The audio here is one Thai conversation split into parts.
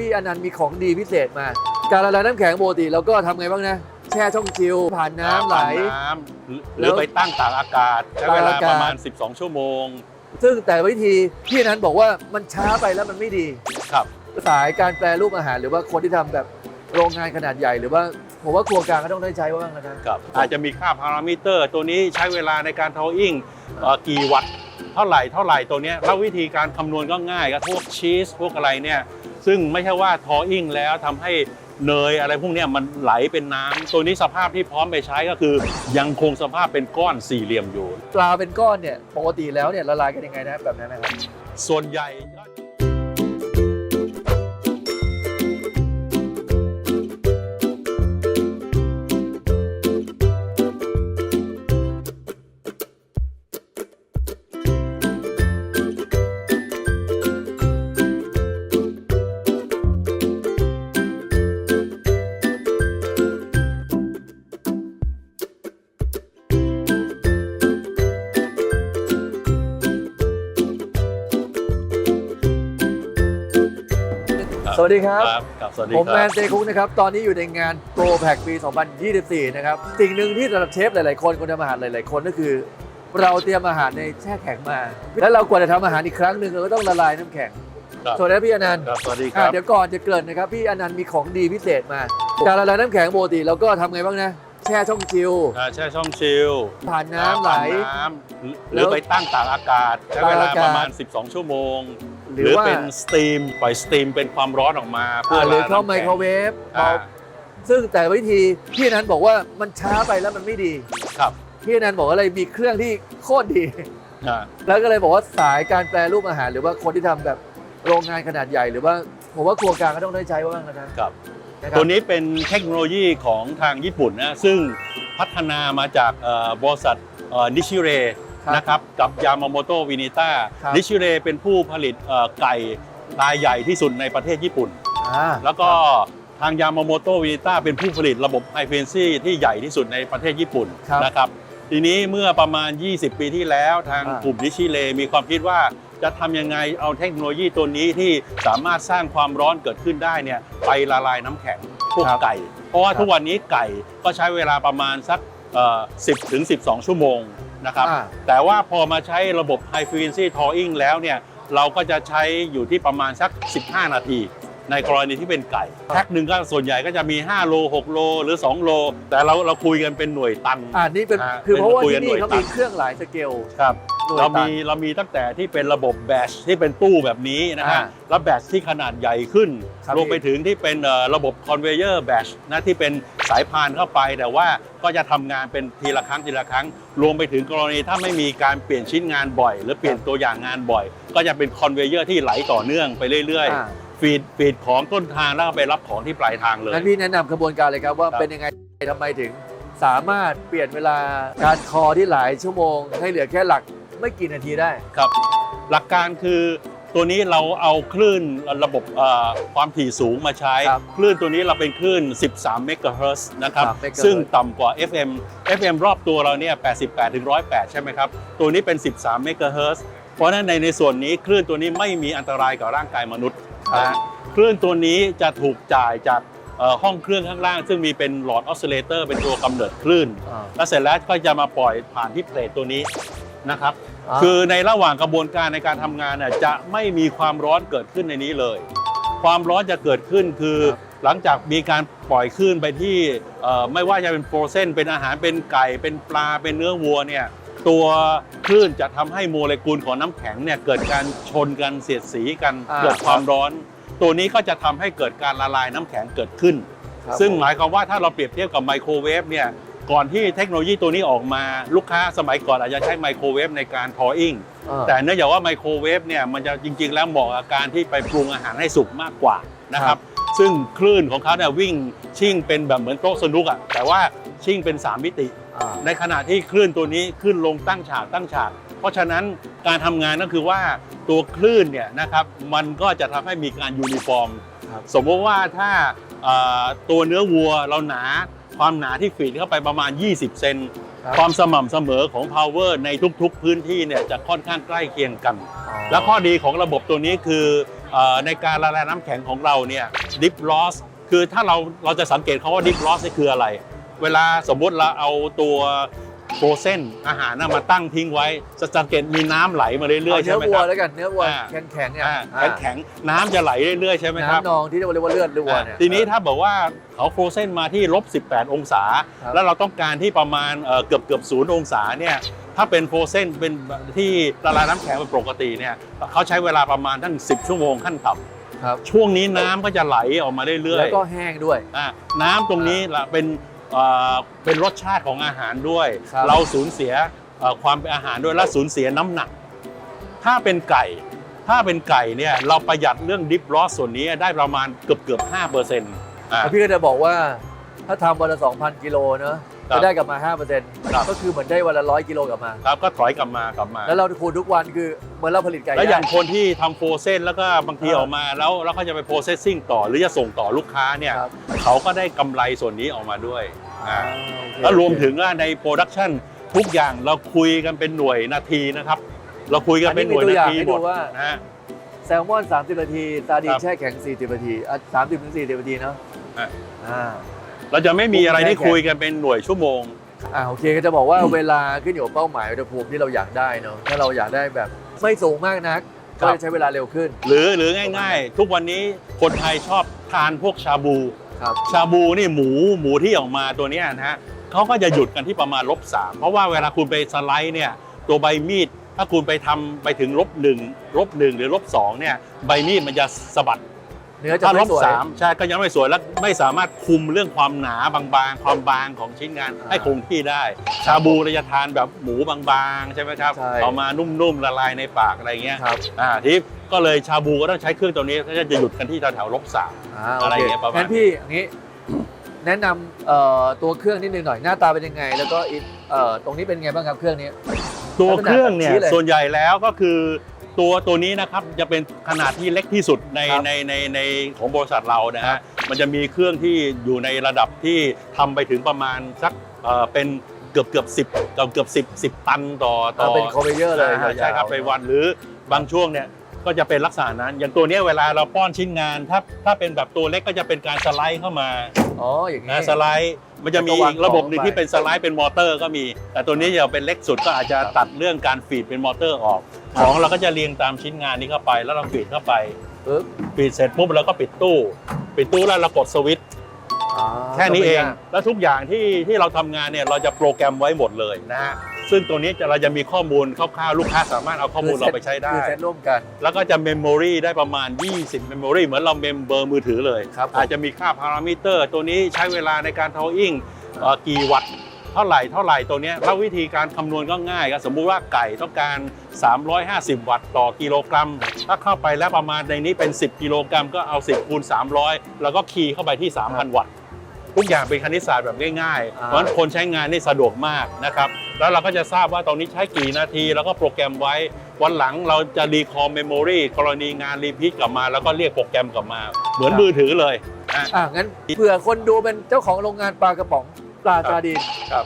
พี่อนันต์มีของดีพิเศษมา การละลายน้ำแข็งปกติเราก็ทำไงบ้างนะ แช่ช่องชิลผ่านน้ำไหล น้ำหรือหรือไปตั้งตากอากาศใช้เวลาประมาณ 12 ชั่วโมงซึ่งแต่วิธีพี่อนันต์บอกว่ามันช้าไปแล้วมันไม่ดี ครับ สายการแปรรูปอาหารหรือว่าคนที่ทำแบบโรงงานขนาดใหญ่ หรือว่าผมว่าครัวกลางก็ต้องได้ใช้บ้างนะครับ ครับ อาจจะมีค่าพารามิเตอร์ ตัวนี้ใช้เวลาในการทออิ่งเอ่อกี่วัตต์เท่าไหร่เท่าไหร่ตัวเนี้ยแล้ววิธีการคำนวณก็ง่ายก็พวกชีสพวกอะไรเนี่ย ซึ่งไม่ใช่ว่าทออิ่งแล้วทำให้เนยอะไรพวกเนี้ยมันไหลเป็นน้ำตัวนี้สภาพที่พร้อมไปใช้ก็คือ ยังคงสภาพเป็นก้อนสี่เหลี่ยมอยู่ ปลาเป็นก้อนเนี่ยปกติแล้วเนี่ยละลายกันยังไงนะแบบนั้นนะครับส่วนใหญ่ สวัสดีครับ ครับครับสวัสดีผมคแมรับนเตคุกนะครับ ตอนนี้อยู่ในงานโปรแพ c ปี 2024 นะครับ สิ่งหนึ่งที่สำหรับเชฟหลาย ๆ คนคนทำอาหารหลาย ๆ คนก็คือ เราเตรียมอาหารในแช่แข็งมา แล้วเรากว่าจะทำอาหารอีกครั้งหนึ่งเราก็ต้องละลายน้ำแข็งครับสวัสดีครับพี่อนันต์ครับสวัสดีคอะรับเดี๋ยวก่อนจะเกริ่นนะครับ พี่อนันต์มีของดีพิเศษมาการละลายน้ำแข็งปกติเราก็ทำไงบ้างนะ แช่ช่องชิลอ่าแช่ช่องชิลผ่านน้ำไหลน้ำหรือไปตั้งตากอากาศ ใช้เวลาประมาณ 12 ชั่วโมง หหรืรืออว่าเป็นสตรีมปล่อยสตรีมเป็นความร้อนออกมาอ่าหรือเข้าละลยน้ำไมแข็งโครเวฟอ่าซึ่งแต่วิธีพี่อนันต์บอกว่ามันช้าไปแล้วมันไม่ดีครับพี่อนันต์บอกว่าอะไรมีเครื่องที่โคตรดีอ่าแล้วก็เลยบอกว่าสายการแปรรูปอาหาร หรือว่าคนที่ทำแบบโรงงานขนาดใหญ่ หรือว่าผมว่าครัวกลางก็ต้องได้ใช้บ้างนะครับครับนะครับตัวนี้เป็นเทคโนโลยีของทางญี่ปุ่นนะซึ่งพัฒนามาจากเอ่อบริษัทนิชิเร ครับนะครับกับยามาโมโตวินิต้าครับนิชิเรเป็นผู้ผลิตเอ่อไก่รายใหญ่ที่สุดในประเทศญี่ปุ่น อ่าแล้วก็ทางยามาโมโตวินิต้าเป็นผู้ผลิตระบบไฮเฟนซี่ที่ใหญ่ที่สุดในประเทศญี่ปุ่นครับนะครับทีนี้เมื่อประมาณ 20 ปีที่แล้วทางอ่ากลุ่มนิชิเลมีความคิดว่าจะทำยังไงเอาเทคโนโลยีตัวนี้ที่สามารถสร้างความร้อนเกิดขึ้นได้เนี่ยไปละลายน้ำแข็งพวกครับ ไก่ เพราะว่าครับทุกวันนี้ไก่ก็ใช้เวลาประมาณสักเอ่อ10ถึง12 ชั่วโมง นะครับ อ่า แต่ว่าพอมาใช้ระบบ High Frequency Thawing แล้วเนี่ย เราก็จะใช้อยู่ที่ประมาณสัก 15 นาที ในกรณีที่เป็นไก่ แพ็คหนึ่งก็ส่วนใหญ่ก็จะมี 5 โล 6 โล หรือ 2 โล แต่เราเราคุยกันเป็นหน่วยตัน อ่านี่เป็นอ่าคือเพราะว่าเป็นคุยที่กันหน่นี่วยเขาตัมีนเครื่องหลายสเกล ครับ หน่วยเราตัมีนเรามีตั้งแต่ที่เป็นระบบแบชที่เป็นตู้แบบนี้นะฮะอ่าแล้วแบชที่ขนาดใหญ่ขึ้น ครับรวมไปถึงที่เป็นเอ่อระบบคอนเวเยอร์แบชนะที่เป็นสายพานเข้าไป แต่ว่าก็จะทำงานเป็นทีละครั้งทีละครั้ง รวมไปถึงกรณีถ้าไม่มีการเปลี่ยนชิ้นงานบ่อย หรือเปลี่ยนตัวอย่างงานบ่อย ก็จะเป็นคอนเวเยอร์ที่ไหลต่อเนื่องไปเรื่อยอ่า ๆฟีดฟีดของต้นทางแล้วก็ไปรับของที่ปลายทางเลย งั้นพี่แนะนำกระบวนการเลยครับว่าครับ เป็นยังไงทำไมถึง สามารถเปลี่ยนเวลาการคอที่หลายชั่วโมง ให้เหลือแค่หลัก ไม่กี่นาทีได้ ครับ หลักการคือตัวนี้เราเอาคลื่นระบบเอ่อความถี่สูงมาใช้ ครับคลื่นตัวนี้เราเป็นคลื่น 13 เมกะเฮิรตซ์นะครับครับ megahertz ซึ่งต่ำกว่า FM FM รอบตัวเราเนี่ย 88 ถึง 108 ใช่ไหมครับ ตัวนี้เป็น 13 เมกะเฮิรตซ์เพราะฉะนั้นในในส่วนนี้คลื่นตัวนี้ไม่มีอันตรายกับร่างกายมนุษย์ครับ นะฮะคลื่นตัวนี้จะถูกจ่ายจากเอ่อห้องเครื่องข้างล่าง ซึ่งมีเป็นหลอดออสซิเลเตอร์เป็นตัวกำเนิดคลื่นอ่าแล้วเสร็จแล้วก็จะมาปล่อยผ่านที่เพลทตัวนี้ นะครับ อ่า คือในระหว่างกระบวนการในการทำงานน่ะจะไม่มีความร้อนเกิดขึ้นในนี้เลย ความร้อนจะเกิดขึ้นคือครับหลังจากมีการปล่อยคลื่นไปที่เอ่อไม่ว่าจะเป็นโฟรเซนเป็นอาหารเป็นไก่เป็นปลาเป็นเนื้อวัวเนี่ยตัวคลื่นจะทำให้โมเลกุลของน้ำแข็งเนี่ยเกิดการชนกันเสียดสีกันอ่า เกิดความร้อน ตัวนี้ก็จะทำให้เกิดการละลายน้ำแข็งเกิดขึ้น ครับซึ่งผม หมายความว่าถ้าเราเปรียบเทียบกับไมโครเวฟเนี่ย ก่อนที่เทคโนโลยีตัวนี้ออกมาลูกค้าสมัยก่อนอาจจะใช้ไมโครเวฟในการทออิ่งอ่าแต่เนื่องจากว่าไมโครเวฟเนี่ยมันจะจริง ๆ แล้วเหมาะกับการที่ไปปรุงอาหารให้สุกมากกว่านะคครัรับบซึ่งคลื่นของเขาเนี่ยวิ่งชิ่งเป็นแบบเหมือนโต๊ะสนุกอะแต่ว่าชิ่งเป็น 3 มิติอ่าในขณะที่คลื่นตัวนี้ขึ้นลงตั้งฉากตั้งฉาก เพราะฉะนั้นการทำงานก็คือว่าตัวคลื่นเนี่ยนะครับมันก็จะทำให้มีการยูนิฟอร์มครับสมมติว่าถ้าเอ่อตัวเนื้อวัวเราหนา ความหนาที่ฟีดเข้าไปประมาณ 20 เซนครับความสม่ำเสมอของ power ในทุกๆ พื้นที่เนี่ยจะค่อนข้างใกล้เคียงกันอ๋อแล้วข้อดีของระบบตัวนี้คือเอ่อในการละลายน้ำแข็งของเราเนี่ยดิฟลอสคือถ้าเราเราจะสังเกตเขาว่าดิฟลอสนี่คืออะไร เวลาสมมุติเราเอาตัว โฟรเซนอาหารน่ะมาตั้งทิ้งไว้จะสังเกตมีน้ำไหลมาเรื่อยๆเอาใช่เนื้อไหมวัควรับแล้วกันเนื้อวัวอ่าแข็งแข็งๆเนี่ยอ่าอ่าแข็งๆน้ำจะไหลเรื่อยๆใช่ไหมครับน้ำนองที่เรียกว่าเลือดวัวเนี่ยอ่าทีนี้ถ้าบอกว่าเขาโฟรเซนมาที่ลบ18 องศาครับแล้วเราต้องการที่ประมาณเอ่อเกือบเกือบศูนย์องศาเนี่ยถ้าเป็นโฟรเซนเป็นที่ละลายน้ำแข็งเป็นปกติเนี่ยเขาใช้เวลาประมาณตั้ง 10 ชั่วโมงขั้นต่ครับำช่วงนี้น้ำก็จะไหลออกมาเรื่อยแล้วก็แห้งด้วยๆอะน้ำตรงนี้ละเป็น เอ่อเป็นรสชาติของอาหารด้วย ครับเราสูญเสียเอ่อความเป็นอาหารด้วยและสูญเสียน้ำหนัก ถ้าเป็นไก่ ถ้าเป็นไก่เนี่ยเราประหยัดเรื่องดิฟลอสส่วนนี้ได้ประมาณเกือบเกือบ5เปอร์เซ็นต์ แล้วพี่ก็จะบอกว่าถ้าทำวันละ2,000กิโลเนอะ ครับจะได้กลับมา5%ครับก็คือเหมือนได้วันละร้อยกิโลกลับมา ครับก็ถอยกลับมากลับมา แล้วเราคูณทุกวันคือเหมือนเราผลิตไก่แล้วอย่างย่างคนที่ทำโฟรเซนแล้วก็บางทีเออออกมา แล้วแล้วเขาจะไปโปรเซสซิ่งต่อหรือจะส่งต่อลูกค้าเนี่ยครับเขาก็ได้กำไรส่วนนี้ออกมาด้วยอ่าโอเคแล้วรวมถึงว่าในโปรดักชันทุกอย่างเราคุยกันเป็นหน่วยนาทีนะครับ เราคุยกันเป็นหน่วยนาทีหมดนะฮะแซลมอน 30 นาทีซาดีครันบแช่แข็ง 40 นาทีอะ30 ถึง 40 นาทีเนาะอะอ่า เราจะไม่มีอะไรที่คุยกันเป็นหน่วยชั่วโมง อ่าโอเคก็จะบอกว่าเวลาขึ้นอยู่กับเป้าหมายอุณหภูมิที่เราอยากได้เนาะถ้าเราอยากได้แบบไม่สูงมากนักครัก็บจะใช้เวลาเร็วขึ้น หรือหรือง่าย ๆ ทุกวันนี้คนไทยชอบทานพวกชาบู ครับชาบูนี่หมูหมูที่ออกมาตัวเนี้ยนะฮะเขาก็จะหยุดกันที่ประมาณลบสามเพราะว่าเวลาคุณไปสไลด์เนี่ยตัวใบมีด ถ้าคุณไปทำไปถึงลบหนึ่งลบหนึ่งหรือลบสองเนี่ยใบมีดมันจะสะบัด เนื้อจะถ้าลไม่บสวยสามใช่ก็ยังไม่สวยและไม่สามารถคุมเรื่องความหนาบางๆ ความบางของชิ้นงานอ่าให้คงที่ได้ ชาบูเราจะทานแบบหมูบางๆ ใช่ไหมครับใช่เอามานุ่มๆละลายในปากอะไรเงี้ยครับอ่าที่ก็เลยชาบูก็ต้องใช้เครื่องตัวนี้ก็จะหยุดกันที่แถวๆลบสามอ่าโออะไรเคเงี้ยประมาณ งั้นพี่อย่างนี้แนะนำเอ่อตัวเครื่องนิดนึงหน่อยหน้าตาเป็นยังไง แล้วก็อีกเอ่อตรงนี้เป็นไงบ้างครับเครื่องนี้ ตัวเครื่องเนี่ยลักษณะแบบชี้เลยส่วนใหญ่แล้วก็คือ ตัวตัวนี้นะครับจะเป็นขนาดที่เล็กที่สุดในครับในในในของบริษัทเรานะฮะมันจะมีเครื่องที่อยู่ในระดับที่ทำไปถึงประมาณสักเอ่อเป็นเกือบเกือบสิบเกือบเกือบสิบสิบตันต่อต่อเอาเป็นคอมเพลเยอร์เลยอ่าใช่ครับยาวๆไปวันหรือบางช่วงเนี่ยก็จะเป็นลักษณะนั้น อย่างตัวเนี้ยเวลาเราป้อนชิ้นงานถ้าถ้าเป็นแบบตัวเล็กก็จะเป็นการสไลด์เข้ามาอ๋ออย่างนี้ นะสไลด์มันจะมีแล้วก็วางอีกระบบหนึ่งของที่เป็นสไลด์เป็นมอเตอร์ก็มี แต่ตัวนี้จะเป็นเล็กสุดก็อาจจะครับตัดเรื่องการฟีดเป็นมอเตอร์ออกครับ ของเราก็จะเรียงตามชิ้นงานนี้เข้าไป แล้วเราฟีดเข้าไปปึ๊บฟีดเสร็จปุ๊บเราก็ปิดตู้ ปิดตู้แล้วเรากดสวิตช์อ่าแค่นี้เองก็ไม่ยากแล้วทุกอย่างที่ที่เราทำงานเนี่ยเราจะโปรแกรมไว้หมดเลย นะฮะซึ่งตัวนี้จะเราจะมีข้อมูลคร่าวๆลูกค้าสามารถเอาข้อมูลเราไปใช้ได้ คือเซตร่วมกัน แล้วก็จะเมมโมรีได้ประมาณ 20 เมมโมรีเหมือนเราเมมเบอร์มือถือเลย ครับผมอาจจะมีค่าพารามิเตอร์ ตัวนี้ใช้เวลาในการทออิ่งเอ่อกี่วัตต์ เท่าไหร่เท่าไหร่ตัวเนี้ยแล้ววิธีการคำนวณก็ง่ายครับสมมุติว่าไก่ต้องการ 350 วัตต์ต่อกิโลกรัม ถ้าเข้าไปแล้วประมาณในนี้เป็น 10 กิโลกรัมก็เอา 10คูณ300 แล้วก็คีย์เข้าไปที่ 3,000 วัตต์ทุกอย่างเป็นคณิตศาสตร์แบบง่ายๆอ่าเพราะฉะนั้นคนใช้งานนี่สะดวกมากนะครับ แล้วเราก็จะทราบว่าตรงนี้ใช้กี่นาที แล้วก็โปรแกรมไว้ วันหลังเราจะรีคอมเมมโมรีกรณีงานรีพีทกลับมา แล้วก็เรียกโปรแกรมกลับมา เหมือนมือถือเลย อะอะงั้นเผื่อคนดูเป็นเจ้าของโรงงานปลากระป๋อง ปลาครับซาดีนครับ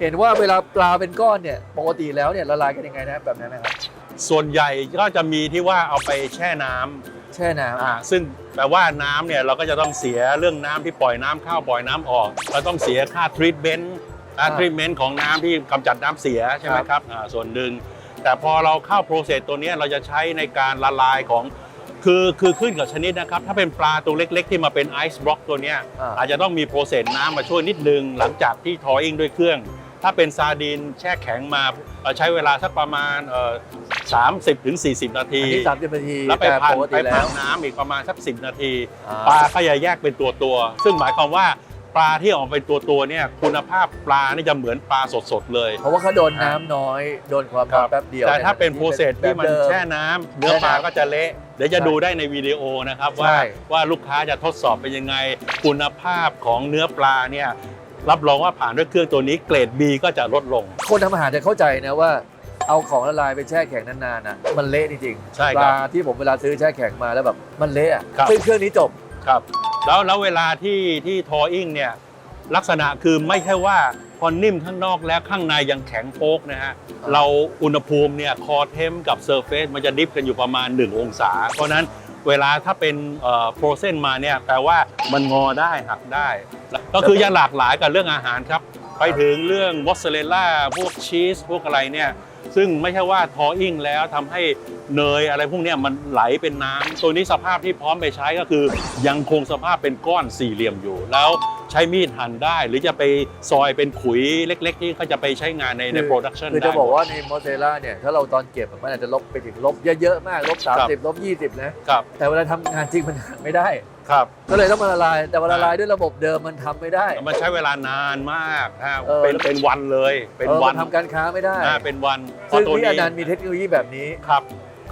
เห็นว่าเวลาปลาเป็นก้อนเนี่ยปกติแล้วเนี่ยละลายกันยังไงนะแบบนั้นนะครับส่วนใหญ่ก็จะมีที่ว่าเอาไปแช่น้ำแช่น้อ่าซึ่งแปลว่าน้ำเนี่ยเราก็จะต้องเสียเรื่องน้ำที่ปล่อยน้ำเข้าปล่อยน้ำออกเราต้องเสียค่าทรีทเมนต์ค่าทรีทเมนต์ของน้ำที่กำจัดน้ำเสียใช่ไหมครับอ่าส่วนหนึ่งแต่พอเราเข้าโปรเซสตัวเนี้ยเราจะใช้ในการละลายของ คือคือขึ้นกับชนิดนะครับ ถ้าเป็นปลาตัวเล็ก ๆ ที่มาเป็นไอซ์บล็อกตัวเนี้ยอ่า อาจจะต้องมีโปรเซสน้ำมาช่วยนิดนึง หลังจากที่ทออิงด้วยเครื่อง ถ้าเป็นซาดีนแช่แข็งมาเอ่อใช้เวลาสักประมาณเอ่อ30ถึง40 นาำที อันนี้สามสิบนาทีแล้วไปแต่พันปกไปติแล้พัวนน้ำอีกประมาณสักสินาที อ่า ปลาก็จะแยกเป็นตัวตัวๆซึ่งหมายความว่า ปลาที่ออกเป็นตัวตัวๆเนี่ยคุณภาพปลานี่จะเหมือนปลาสดๆเลย เพราะว่าเขาโดนน้ำน้อย โดนความครัร้อนบแป๊บเดียวแต่ถ้าเป็นโปรเซสที่มันบบเดิแช่น้ำเนื้อปลาก็จะเละ เดี๋ยวจะใช่ดูได้ในวิดีโอนะครับว่าใช่ว่าลูกค้าจะทดสอบเป็นยังไง คุณภาพของเนื้อปลาเนี่ยรับรองว่าผ่านด้วยเครื่องตัวนี้เกรด B ก็จะลดลง คนทำอาหารจะเข้าใจนะว่า เอาของละลายไปแช่แข็งนานๆนะมันเละจริงๆใช่ปครับลาที่ผมเวลาซื้อแช่แข็งมาแล้วแบบมันเละอะครับซึ่งเครื่องนี้จบ ครับ แล้วแล้วเวลาที่ที่ทออิงเนี่ยลักษณะคือไม่ใช่ว่าพอนิ่มข้างนอกแล้วข้างในยังแข็งโป๊กนะฮะเราอุณหภูมิเนี่ยคอเทมกับเซอร์เฟซมันจะดิฟกันอยู่ประมาณ 1 องศา เพราะฉะนั้นเวลาถ้าเป็นโปรเซนมาเนี่ยแปลว่ามันงอได้หักได้ ก็คือจะหลากหลายกับเรื่องอาหารครับ ไปถึงเรื่องมอสซาเรลล่าพวกชีสพวกอะไรเนี่ย ซึ่งไม่ใช่ว่าทออิ่งแล้วทำให้เนยอะไรพวกเนี้ยมันไหลเป็นน้ำตัวนี้สภาพที่พร้อมไปใช้ก็คือ ยังคงสภาพเป็นก้อนสี่เหลี่ยมอยู่ แล้วใช้มีดหั่นได้ หรือจะไปซอยเป็นขุยเล็ก ๆ ที่เขาจะไปใช้งานในในโปรดักชันคือได้จะบอกว่าในมอสซาเรลล่าเนี่ยถ้าเราตอนเก็บอะมันอาจจะลบไปถึงลบเยอะๆมากลบ 30ลบ20 นะครับแต่เวลาทำงานจริงมันหักไม่ได้ ครับก็เลยต้องมาละลาย แต่ว่าละลายด้วยระบบเดิมมันทำไม่ได้มันใช้เวลานานมากฮะเออเป็นเป็นวันเลย เป็นออวัมันนทำการค้าไม่ได้อ่าเป็นวันเพซึ่ราะงตัวพี่อนี้นันต์มีเทคโนโลยีแบบนี้ ครับ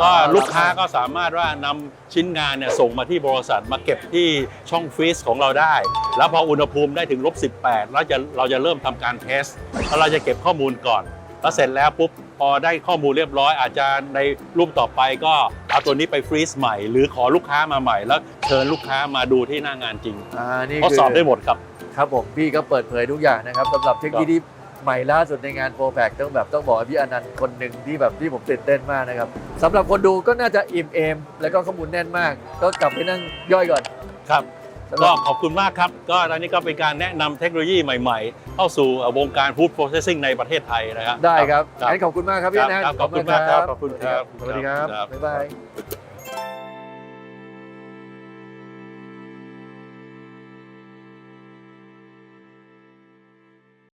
ก็อ่า ลูกค้าก็สามารถว่านำชิ้นงานเนี่ยส่งมาที่บริษัทมาเก็บที่ช่องฟรีซของเราได้ แล้วพออุณหภูมิได้ถึงลบ18แล้วจะเราจะเริ่มทำการเทสแล้วเราจะเก็บข้อมูลก่อน แล้วเสร็จแล้วปุ๊บพอได้ข้อมูลเรียบร้อย อาจจะในรูปต่อไปก็เอาตัวนี้ไปฟรีซใหม่ หรือขอลูกค้ามาใหม่ แล้วเชิญลูกค้ามาดูที่หน้างานจริงอ่านี่ทดคือสอบได้หมดครับ ครับผมพี่ก็เปิดเผยทุกอย่างนะครับสำหรับเทคโนโลยีที่ใหม่ล่าสุดในงานโปรแ c ต้องแบบต้องบอกว่าพี่อนันต์คนหนึ่งที่แบบที่ผมตื่นเต้นมากนะครับสำหรับคนดูก็น่าจะอิ่มเอมแล้วก็ข้อมูลแน่นมาก ก็กลับไปนั่งย่อยก่อน ครับสำหรั ก็บขอบคุณมากครับ ก็อันนี้ก็เป็นการแนะนำเทคโนโลยีใหม่ๆ เข้าสู่วงการ Food Processing ในประเทศไทยนะครับ ได้ครับครับงั้นขอบคุณมากครับพี่อนันต์ครับขอบคุณมากครับขอบคุณครับสวัสดีครับครับบ๊ายบาย